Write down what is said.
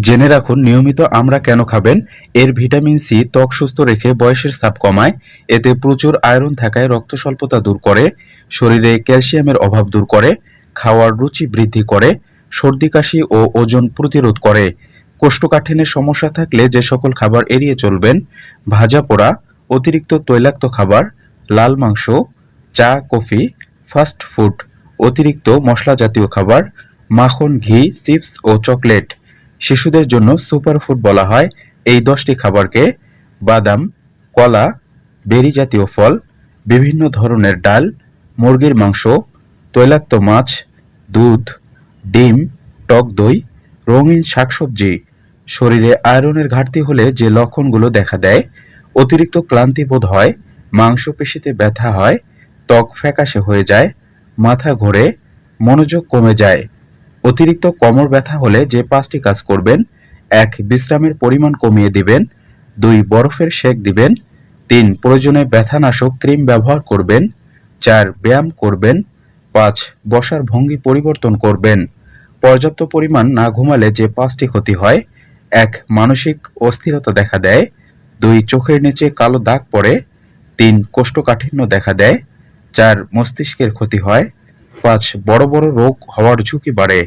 জেনে রাখুন, নিয়মিত আমরা কেন খাবেন? এর ভিটামিন সি ত্বক সুস্থ রেখে বয়সের চাপ কমায়। এতে প্রচুর আয়রন থাকায় রক্ত স্বল্পতা দূর করে। শরীরে ক্যালসিয়ামের অভাব দূর করে। খাওয়ার রুচি বৃদ্ধি করে। সর্দি, কাশি ও ওজন প্রতিরোধ করে। কোষ্ঠকাঠিন্যের সমস্যা থাকলে যে সকল খাবার এড়িয়ে চলবেন, ভাজা পোড়া, অতিরিক্ত তৈলাক্ত খাবার, লাল মাংস, চা, কফি, ফাস্ট ফুড, অতিরিক্ত মশলা জাতীয় খাবার, মাখন, ঘি, চিপস ও চকলেট। শিশুদের জন্য সুপারফুড বলা হয়। এই দশটি খাবারকে বাদাম, কলা, বেরি জাতীয় ফল, বিভিন্ন ধরনের ডাল, মুরগির মাংস, তৈলাক্ত মাছ, দুধ, ডিম, টক দই, রঙিন শাকসবজি, শরীরে আয়রনের ঘাটতি হলে যে লক্ষণগুলো দেখা দেয়, অতিরিক্ত ক্লান্তি বোধ হয়, মাংসপেশিতে ব্যথা হয়, ত্বক ফ্যাকাশে হয়ে যায়, মাথা ঘোরে, মনোযোগ কমে যায় অতিরিক্ত কোমর ব্যথা হলে যে পাঁচটি কাজ করবেন, এক, বিশ্রামের পরিমাণ কমিয়ে দিবেন, দুই, বরফের সেক দিবেন, তিন, প্রয়োজনে ব্যথানাশক ক্রিম ব্যবহার করবেন, চার, ব্যায়াম করবেন, পাঁচ, বসার ভঙ্গি পরিবর্তন করবেন। পর্যাপ্ত পরিমাণ না ঘুমালে যে পাঁচটি ক্ষতি হয়, এক, মানসিক অস্থিরতা দেখা দেয়, দুই, চোখের নিচে কালো দাগ পড়ে, তিন, কোষ্ঠকাঠিন্য দেখা দেয়, চার, মস্তিষ্কের ক্ষতি হয় পাঁচ বড় বড় রোগ হওয়ার ঝুঁকি বাড়ে।